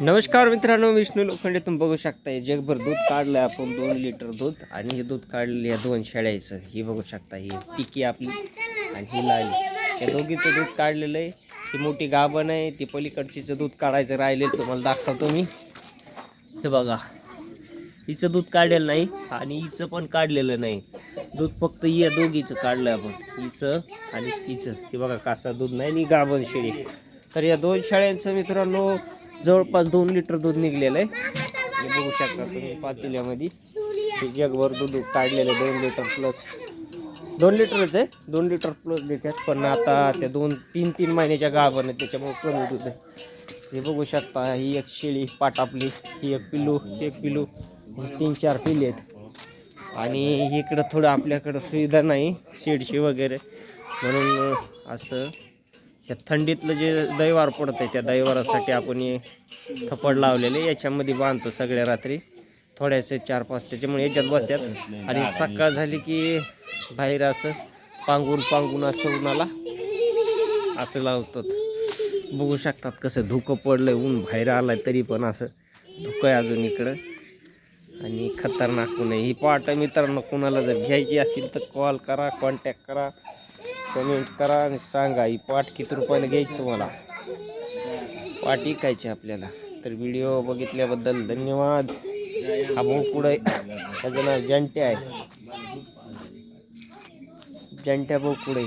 नमस्कार मित्रांनो विष्णू लोखंडे तुम्ही बघू शकताय. जगभर दूध काढलं आपण दोन लिटर दूध. आणि हे दूध काढलेलं या दोन शेळ्याचं हे बघू शकता ही टिकी आपली आणि ही लाली. या दोघीचं दूध काढलेलं आहे. ही मोठी गाभण आहे ती पलीकडचीचं दूध काढायचं राहिले तुम्हाला दाखवतो मी. हे बघा हिचं दूध काढलेलं नाही आणि हिचं पण काढलेलं नाही. दूध फक्त या दोघीचं काढलं आपण हिचं आणि तिचं. ते बघा कासा दूध नाही आणि गाभण शेळी. तर या दोन शेळ्यांचं मित्रांनो जवळपास दोन लिटर दूध निघलेलं आहे. हे बघू शकता तुम्ही पातेल्यामध्ये. हे जगभर दूध काढलेलं आहे दोन लिटर प्लस दोन लिटरच आहे दोन लिटर प्लस देतात. पण आता त्या दोन तीन तीन महिन्याच्या गाभण आहेत त्याच्यामुळे कमी दूध आहे. हे बघू शकता ही एक शेळी पाट आपली ही एक पिल्लू एक पिल्लू. तीन चार पिले आहेत. आणि इकडं थोडं आपल्याकडं सुविधा नाही शेडशी वगैरे. म्हणून असं त्या थंडीतलं जे दैवार पडतं आहे त्या दैवारासाठी आपण हे थपड लावलेले. याच्यामध्ये बांधतो सगळ्या रात्री. थोड्यासे चार पाच त्याच्यामुळे याच्यात बसतात. आणि सकाळ झाली की बाहेर असं पांगून पांगून असं उन्हाला असं लावतात. बघू शकतात कसं धुकं पडलं ऊन बाहेर आलं तरी पण असं धुकं आहे अजून इकडं. आणि खतरनाक ऊन आहे. ही पाट मित्रांनो कोणाला जर घ्यायची असेल तर कॉल करा कॉन्टॅक्ट करा. कमेंट करा आणि सांगा ही पाठ किती रुपयाला घ्यायची तुम्हाला? पाठ विकायची आपल्याला. तर व्हिडिओ बघितल्याबद्दल धन्यवाद. हा भाऊ त्याचं नाव जंट्या आहे. जंट्या बोकुडे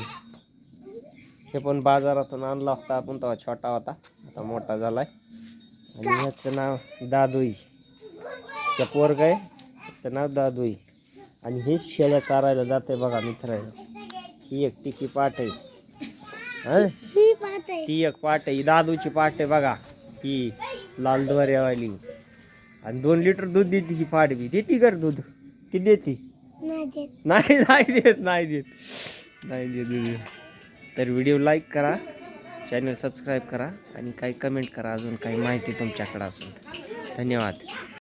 हे पण बाजारातून आणला होता आपण तेव्हा छोटा होता. आता मोठा झालाय. आणि ह्याचं नाव दादोई. त्या पोरग आहे त्याचं नाव दादोई. आणि हेच शेळ्या चारायला जाते बघा मित्र ही एक टिकी पाट आहे? हं? ती एक पाट आहे. दादूची पाट आहे बघा. ही लाल द्वाऱ्यावाली आणि दोन लिटर दूध देते ही पाट बी. देते कर दूध? किती देते? नाही नाही देत नाही देत. नाही देत व्हिडिओ तर व्हिडिओ लाईक करा चॅनल सबस्क्राईब करा आणि काही कमेंट करा. अजून काही माहिती तुमच्याकडं असेल. धन्यवाद.